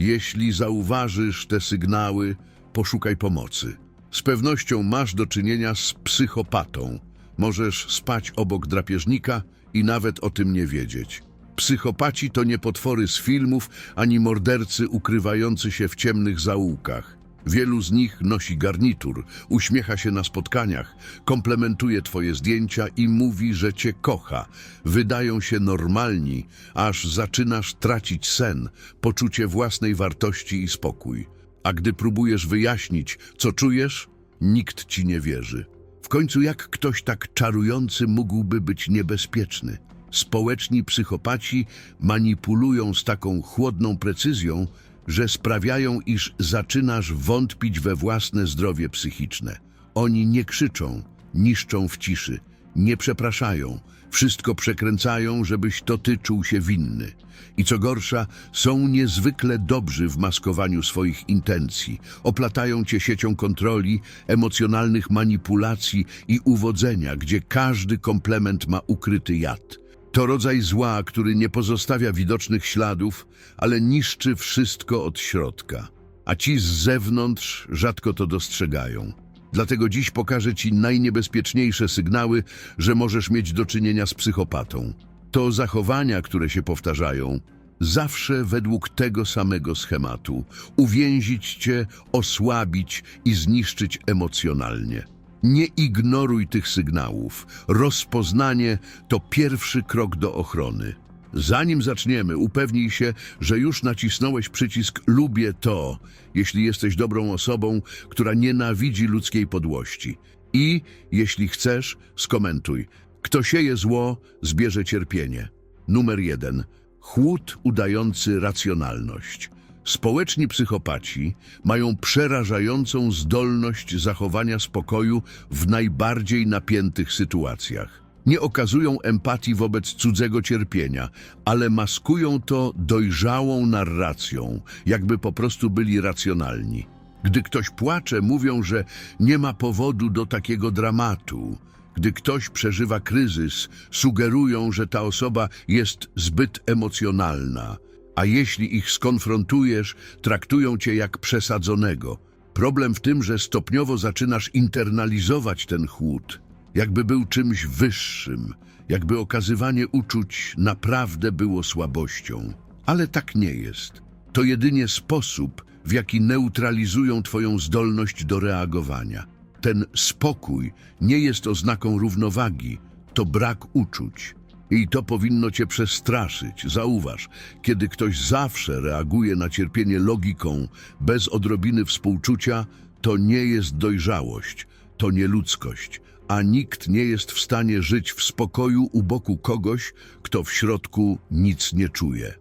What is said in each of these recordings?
Jeśli zauważysz te sygnały, poszukaj pomocy. Z pewnością masz do czynienia z psychopatą. Możesz spać obok drapieżnika i nawet o tym nie wiedzieć. Psychopaci to nie potwory z filmów, ani mordercy ukrywający się w ciemnych zaułkach. Wielu z nich nosi garnitur, uśmiecha się na spotkaniach, komplementuje twoje zdjęcia i mówi, że cię kocha. Wydają się normalni, aż zaczynasz tracić sen, poczucie własnej wartości i spokój. A gdy próbujesz wyjaśnić, co czujesz, nikt ci nie wierzy. W końcu jak ktoś tak czarujący mógłby być niebezpieczny? Społeczni psychopaci manipulują z taką chłodną precyzją, że sprawiają, iż zaczynasz wątpić we własne zdrowie psychiczne. Oni nie krzyczą, niszczą w ciszy, nie przepraszają, wszystko przekręcają, żebyś to ty czuł się winny. I co gorsza, są niezwykle dobrzy w maskowaniu swoich intencji. Oplatają cię siecią kontroli, emocjonalnych manipulacji i uwodzenia, gdzie każdy komplement ma ukryty jad. To rodzaj zła, który nie pozostawia widocznych śladów, ale niszczy wszystko od środka. A ci z zewnątrz rzadko to dostrzegają. Dlatego dziś pokażę ci najniebezpieczniejsze sygnały, że możesz mieć do czynienia z psychopatą. To zachowania, które się powtarzają, zawsze według tego samego schematu. Uwięzić cię, osłabić i zniszczyć emocjonalnie. Nie ignoruj tych sygnałów. Rozpoznanie to pierwszy krok do ochrony. Zanim zaczniemy, upewnij się, że już nacisnąłeś przycisk Lubię to, jeśli jesteś dobrą osobą, która nienawidzi ludzkiej podłości. I, jeśli chcesz, skomentuj. Kto sieje zło, zbierze cierpienie. Numer jeden. Chłód udający racjonalność. Społeczni psychopaci mają przerażającą zdolność zachowania spokoju w najbardziej napiętych sytuacjach. Nie okazują empatii wobec cudzego cierpienia, ale maskują to dojrzałą narracją, jakby po prostu byli racjonalni. Gdy ktoś płacze, mówią, że nie ma powodu do takiego dramatu. Gdy ktoś przeżywa kryzys, sugerują, że ta osoba jest zbyt emocjonalna. A jeśli ich skonfrontujesz, traktują cię jak przesadzonego. Problem w tym, że stopniowo zaczynasz internalizować ten chłód, jakby był czymś wyższym, jakby okazywanie uczuć naprawdę było słabością. Ale tak nie jest. To jedynie sposób, w jaki neutralizują twoją zdolność do reagowania. Ten spokój nie jest oznaką równowagi, to brak uczuć. I to powinno cię przestraszyć. Zauważ, kiedy ktoś zawsze reaguje na cierpienie logiką, bez odrobiny współczucia, to nie jest dojrzałość, to nie ludzkość, a nikt nie jest w stanie żyć w spokoju u boku kogoś, kto w środku nic nie czuje.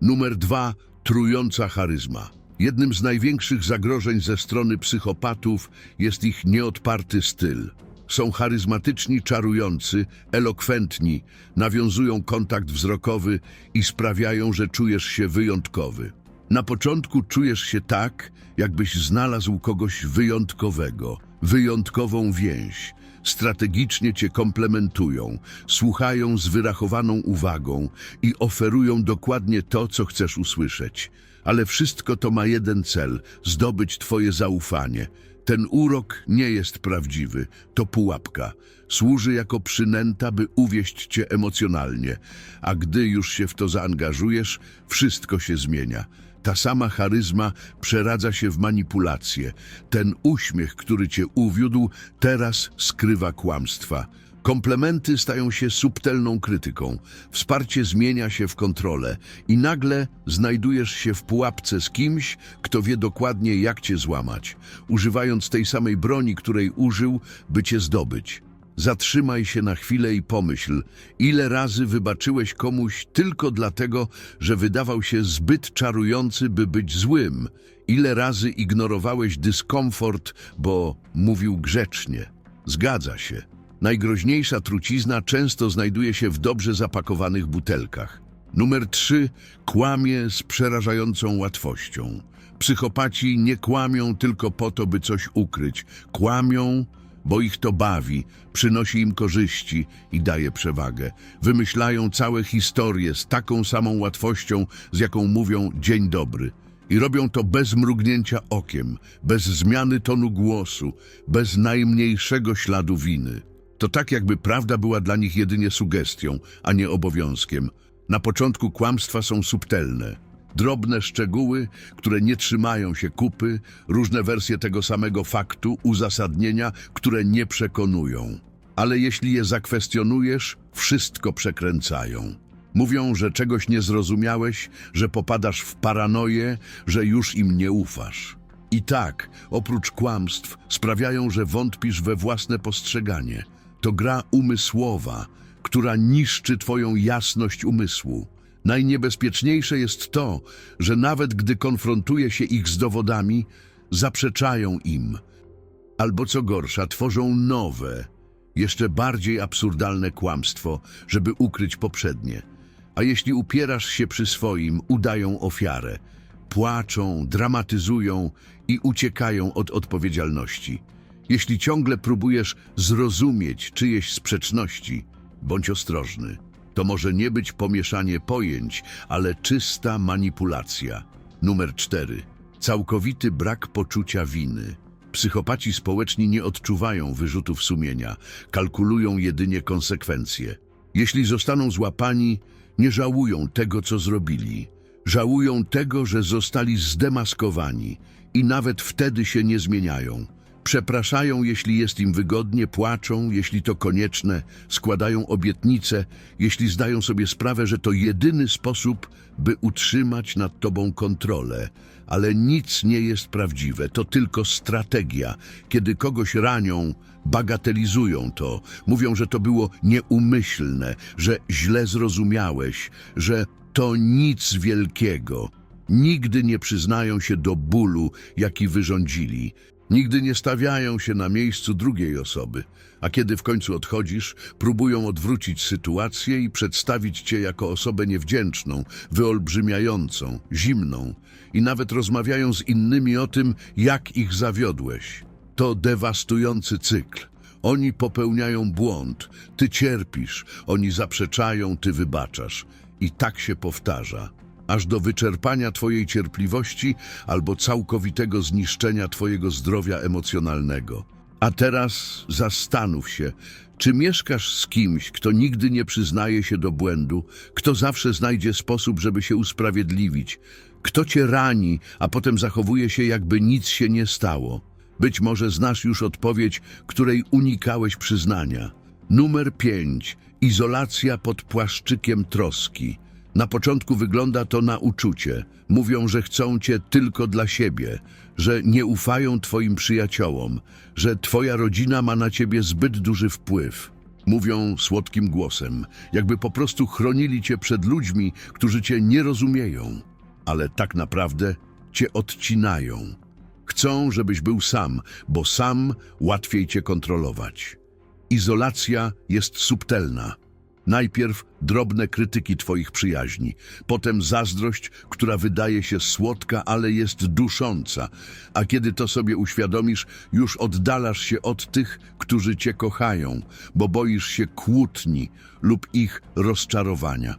Numer dwa, trująca charyzma. Jednym z największych zagrożeń ze strony psychopatów jest ich nieodparty styl. Są charyzmatyczni, czarujący, elokwentni, nawiązują kontakt wzrokowy i sprawiają, że czujesz się wyjątkowy. Na początku czujesz się tak, jakbyś znalazł kogoś wyjątkowego, wyjątkową więź. Strategicznie cię komplementują, słuchają z wyrachowaną uwagą i oferują dokładnie to, co chcesz usłyszeć. Ale wszystko to ma jeden cel zdobyć twoje zaufanie. Ten urok nie jest prawdziwy, to pułapka. Służy jako przynęta, by uwieść cię emocjonalnie, a gdy już się w to zaangażujesz, wszystko się zmienia. Ta sama charyzma przeradza się w manipulację. Ten uśmiech, który cię uwiódł, teraz skrywa kłamstwa. Komplementy stają się subtelną krytyką, wsparcie zmienia się w kontrolę i nagle znajdujesz się w pułapce z kimś, kto wie dokładnie jak cię złamać, używając tej samej broni, której użył, by cię zdobyć. Zatrzymaj się na chwilę i pomyśl, ile razy wybaczyłeś komuś tylko dlatego, że wydawał się zbyt czarujący, by być złym. Ile razy ignorowałeś dyskomfort, bo mówił grzecznie. Zgadza się. Najgroźniejsza trucizna często znajduje się w dobrze zapakowanych butelkach. Numer 3. Kłamie z przerażającą łatwością. Psychopaci nie kłamią tylko po to, by coś ukryć. Kłamią, bo ich to bawi, przynosi im korzyści i daje przewagę. Wymyślają całe historie z taką samą łatwością, z jaką mówią dzień dobry. I robią to bez mrugnięcia okiem, bez zmiany tonu głosu, bez najmniejszego śladu winy. To tak, jakby prawda była dla nich jedynie sugestią, a nie obowiązkiem. Na początku kłamstwa są subtelne. Drobne szczegóły, które nie trzymają się kupy, różne wersje tego samego faktu, uzasadnienia, które nie przekonują. Ale jeśli je zakwestionujesz, wszystko przekręcają. Mówią, że czegoś nie zrozumiałeś, że popadasz w paranoję, że już im nie ufasz. I tak, oprócz kłamstw, sprawiają, że wątpisz we własne postrzeganie. To gra umysłowa, która niszczy twoją jasność umysłu. Najniebezpieczniejsze jest to, że nawet gdy konfrontuje się ich z dowodami, zaprzeczają im. Albo co gorsza, tworzą nowe, jeszcze bardziej absurdalne kłamstwo, żeby ukryć poprzednie. A jeśli upierasz się przy swoim, udają ofiarę. Płaczą, dramatyzują i uciekają od odpowiedzialności. Jeśli ciągle próbujesz zrozumieć czyjeś sprzeczności, bądź ostrożny. To może nie być pomieszanie pojęć, ale czysta manipulacja. Numer 4. Całkowity brak poczucia winy. Psychopaci społeczni nie odczuwają wyrzutów sumienia, kalkulują jedynie konsekwencje. Jeśli zostaną złapani, nie żałują tego, co zrobili. Żałują tego, że zostali zdemaskowani i nawet wtedy się nie zmieniają. Przepraszają, jeśli jest im wygodnie, płaczą, jeśli to konieczne, składają obietnice, jeśli zdają sobie sprawę, że to jedyny sposób, by utrzymać nad tobą kontrolę. Ale nic nie jest prawdziwe, to tylko strategia. Kiedy kogoś ranią, bagatelizują to, mówią, że to było nieumyślne, że źle zrozumiałeś, że to nic wielkiego. Nigdy nie przyznają się do bólu, jaki wyrządzili. Nigdy nie stawiają się na miejscu drugiej osoby, a kiedy w końcu odchodzisz, próbują odwrócić sytuację i przedstawić cię jako osobę niewdzięczną, wyolbrzymiającą, zimną i nawet rozmawiają z innymi o tym, jak ich zawiodłeś. To dewastujący cykl. Oni popełniają błąd, ty cierpisz, oni zaprzeczają, ty wybaczasz. I tak się powtarza aż do wyczerpania Twojej cierpliwości albo całkowitego zniszczenia Twojego zdrowia emocjonalnego. A teraz zastanów się, czy mieszkasz z kimś, kto nigdy nie przyznaje się do błędu, kto zawsze znajdzie sposób, żeby się usprawiedliwić, kto cię rani, a potem zachowuje się, jakby nic się nie stało. Być może znasz już odpowiedź, której unikałeś przyznania. Numer 5. Izolacja pod płaszczykiem troski. Na początku wygląda to na uczucie. Mówią, że chcą cię tylko dla siebie, że nie ufają twoim przyjaciołom, że twoja rodzina ma na ciebie zbyt duży wpływ. Mówią słodkim głosem, jakby po prostu chronili cię przed ludźmi, którzy cię nie rozumieją, ale tak naprawdę cię odcinają. Chcą, żebyś był sam, bo sam łatwiej cię kontrolować. Izolacja jest subtelna. Najpierw drobne krytyki Twoich przyjaźni, potem zazdrość, która wydaje się słodka, ale jest dusząca, a kiedy to sobie uświadomisz, już oddalasz się od tych, którzy Cię kochają, bo boisz się kłótni lub ich rozczarowania.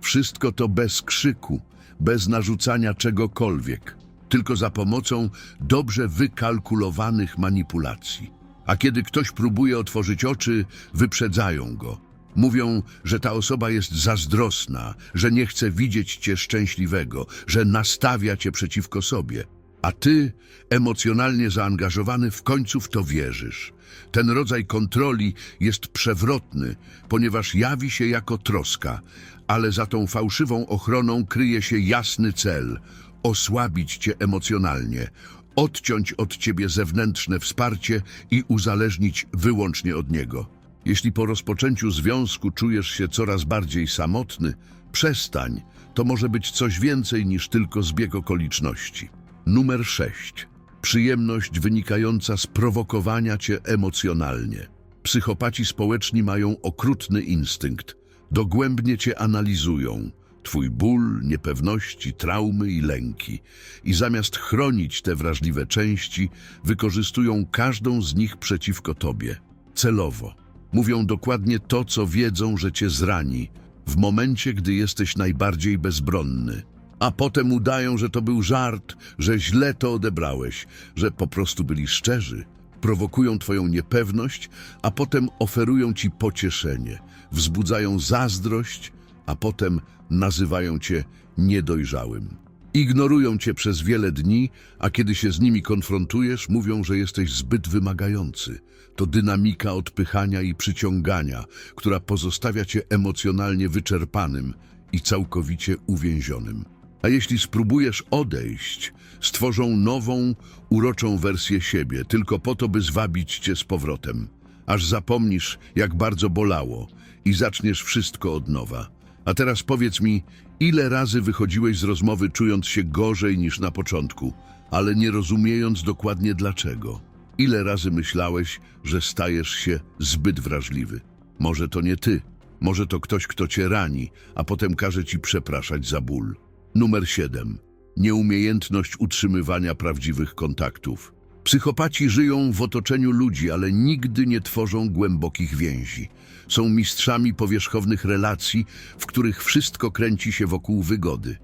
Wszystko to bez krzyku, bez narzucania czegokolwiek, tylko za pomocą dobrze wykalkulowanych manipulacji. A kiedy ktoś próbuje otworzyć oczy, wyprzedzają go. Mówią, że ta osoba jest zazdrosna, że nie chce widzieć cię szczęśliwego, że nastawia cię przeciwko sobie. A ty, emocjonalnie zaangażowany, w końcu w to wierzysz. Ten rodzaj kontroli jest przewrotny, ponieważ jawi się jako troska, ale za tą fałszywą ochroną kryje się jasny cel osłabić cię emocjonalnie, odciąć od ciebie zewnętrzne wsparcie i uzależnić wyłącznie od niego. Jeśli po rozpoczęciu związku czujesz się coraz bardziej samotny, przestań. To może być coś więcej niż tylko zbieg okoliczności. Numer 6. Przyjemność wynikająca z prowokowania cię emocjonalnie. Psychopaci społeczni mają okrutny instynkt. Dogłębnie cię analizują. Twój ból, niepewności, traumy i lęki. I zamiast chronić te wrażliwe części, wykorzystują każdą z nich przeciwko tobie. Celowo. Mówią dokładnie to, co wiedzą, że cię zrani, w momencie, gdy jesteś najbardziej bezbronny. a potem udają, że to był żart, że źle to odebrałeś, że po prostu byli szczerzy. Prowokują twoją niepewność, a potem oferują ci pocieszenie, wzbudzają zazdrość, a potem nazywają cię niedojrzałym. Ignorują cię przez wiele dni, a kiedy się z nimi konfrontujesz, mówią, że jesteś zbyt wymagający. To dynamika odpychania i przyciągania, która pozostawia cię emocjonalnie wyczerpanym i całkowicie uwięzionym. A jeśli spróbujesz odejść, stworzą nową, uroczą wersję siebie, tylko po to, by zwabić cię z powrotem. Aż zapomnisz, jak bardzo bolało i zaczniesz wszystko od nowa. A teraz powiedz mi, ile razy wychodziłeś z rozmowy czując się gorzej niż na początku, ale nie rozumiejąc dokładnie dlaczego? Ile razy myślałeś, że stajesz się zbyt wrażliwy? Może to nie ty, może to ktoś, kto cię rani, a potem każe ci przepraszać za ból. Numer 7. Nieumiejętność utrzymywania prawdziwych kontaktów. Psychopaci żyją w otoczeniu ludzi, ale nigdy nie tworzą głębokich więzi. Są mistrzami powierzchownych relacji, w których wszystko kręci się wokół wygody.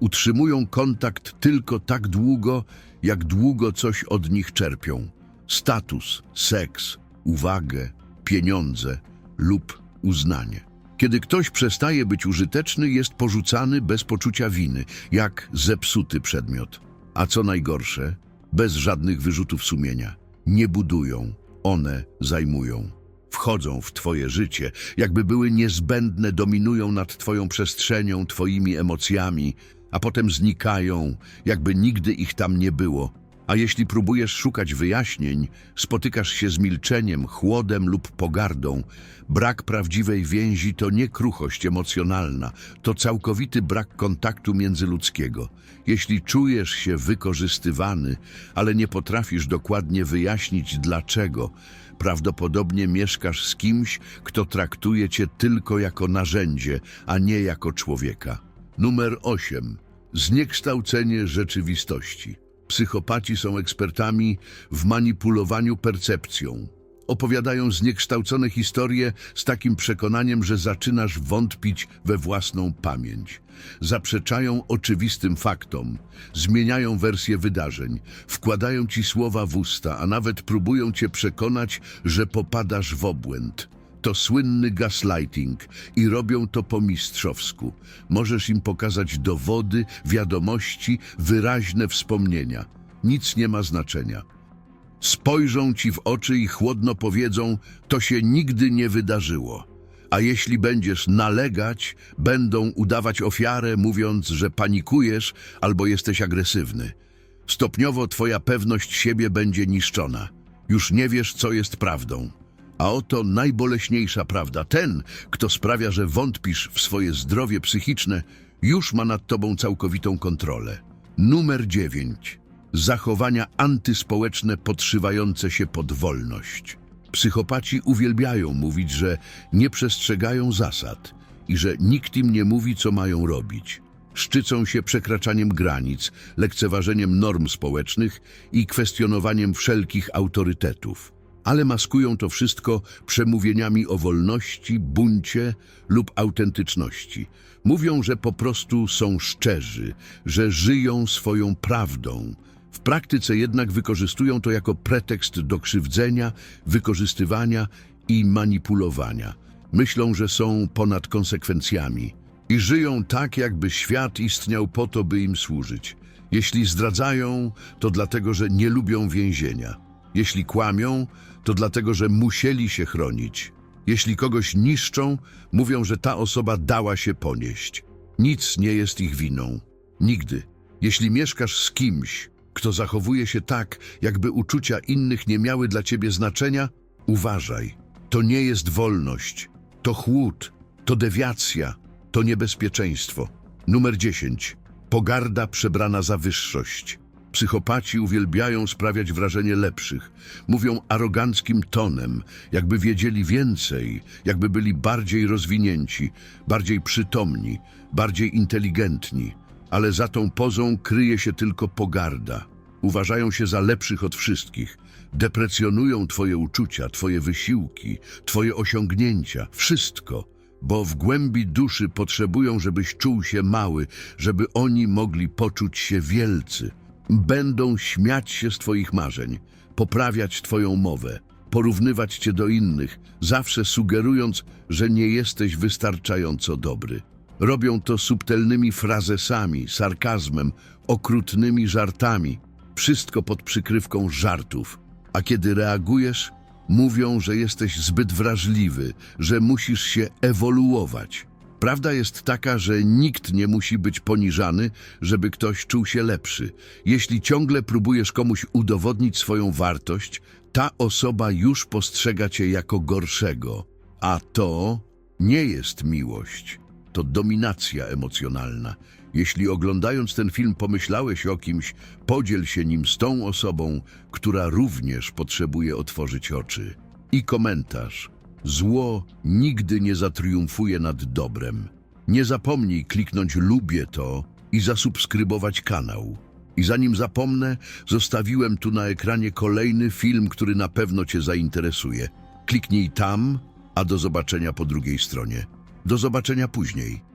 Utrzymują kontakt tylko tak długo, jak długo coś od nich czerpią. Status, seks, uwagę, pieniądze lub uznanie. Kiedy ktoś przestaje być użyteczny, jest porzucany bez poczucia winy, jak zepsuty przedmiot. A co najgorsze, bez żadnych wyrzutów sumienia. Nie budują, one zajmują. Wchodzą w twoje życie, jakby były niezbędne, dominują nad twoją przestrzenią, twoimi emocjami, a potem znikają, jakby nigdy ich tam nie było. A jeśli próbujesz szukać wyjaśnień, spotykasz się z milczeniem, chłodem lub pogardą. Brak prawdziwej więzi to nie kruchość emocjonalna, to całkowity brak kontaktu międzyludzkiego. Jeśli czujesz się wykorzystywany, ale nie potrafisz dokładnie wyjaśnić dlaczego, prawdopodobnie mieszkasz z kimś, kto traktuje cię tylko jako narzędzie, a nie jako człowieka. Numer 8. Zniekształcenie rzeczywistości. Psychopaci są ekspertami w manipulowaniu percepcją. Opowiadają zniekształcone historie z takim przekonaniem, że zaczynasz wątpić we własną pamięć. Zaprzeczają oczywistym faktom, zmieniają wersję wydarzeń, wkładają ci słowa w usta, a nawet próbują cię przekonać, że popadasz w obłęd. To słynny gaslighting i robią to po mistrzowsku. Możesz im pokazać dowody, wiadomości, wyraźne wspomnienia. Nic nie ma znaczenia. Spojrzą ci w oczy i chłodno powiedzą, to się nigdy nie wydarzyło. A jeśli będziesz nalegać, będą udawać ofiarę, mówiąc, że panikujesz albo jesteś agresywny. Stopniowo twoja pewność siebie będzie niszczona. Już nie wiesz, co jest prawdą. A oto najboleśniejsza prawda. Ten, kto sprawia, że wątpisz w swoje zdrowie psychiczne, już ma nad tobą całkowitą kontrolę. Numer 9. Zachowania antyspołeczne podszywające się pod wolność. Psychopaci uwielbiają mówić, że nie przestrzegają zasad i że nikt im nie mówi, co mają robić. Szczycą się przekraczaniem granic, lekceważeniem norm społecznych i kwestionowaniem wszelkich autorytetów ale maskują to wszystko przemówieniami o wolności, buncie lub autentyczności. Mówią, że po prostu są szczerzy, że żyją swoją prawdą. W praktyce jednak wykorzystują to jako pretekst do krzywdzenia, wykorzystywania i manipulowania. Myślą, że są ponad konsekwencjami i żyją tak, jakby świat istniał po to, by im służyć. Jeśli zdradzają, to dlatego, że nie lubią więzienia. Jeśli kłamią, to dlatego, że musieli się chronić. Jeśli kogoś niszczą, mówią, że ta osoba dała się ponieść. Nic nie jest ich winą. Nigdy. Jeśli mieszkasz z kimś, kto zachowuje się tak, jakby uczucia innych nie miały dla ciebie znaczenia, uważaj. To nie jest wolność. To chłód. To dewiacja. To niebezpieczeństwo. Numer 10. Pogarda przebrana za wyższość. Psychopaci uwielbiają sprawiać wrażenie lepszych. Mówią aroganckim tonem, jakby wiedzieli więcej, jakby byli bardziej rozwinięci, bardziej przytomni, bardziej inteligentni. Ale za tą pozą kryje się tylko pogarda. Uważają się za lepszych od wszystkich. Deprecjonują twoje uczucia, twoje wysiłki, twoje osiągnięcia, wszystko, bo w głębi duszy potrzebują, żebyś czuł się mały, żeby oni mogli poczuć się wielcy. Będą śmiać się z Twoich marzeń, poprawiać Twoją mowę, porównywać Cię do innych, zawsze sugerując, że nie jesteś wystarczająco dobry. Robią to subtelnymi frazesami, sarkazmem, okrutnymi żartami, wszystko pod przykrywką żartów. A kiedy reagujesz, mówią, że jesteś zbyt wrażliwy, że musisz się ewoluować. Prawda jest taka, że nikt nie musi być poniżany, żeby ktoś czuł się lepszy. Jeśli ciągle próbujesz komuś udowodnić swoją wartość, ta osoba już postrzega cię jako gorszego. A to nie jest miłość, to dominacja emocjonalna. Jeśli oglądając ten film pomyślałeś o kimś, podziel się nim z tą osobą, która również potrzebuje otworzyć oczy. I komentarz. Zło nigdy nie zatriumfuje nad dobrem. Nie zapomnij kliknąć lubię to i zasubskrybować kanał. I zanim zapomnę, zostawiłem tu na ekranie kolejny film, który na pewno Cię zainteresuje. Kliknij tam, a do zobaczenia po drugiej stronie. Do zobaczenia później.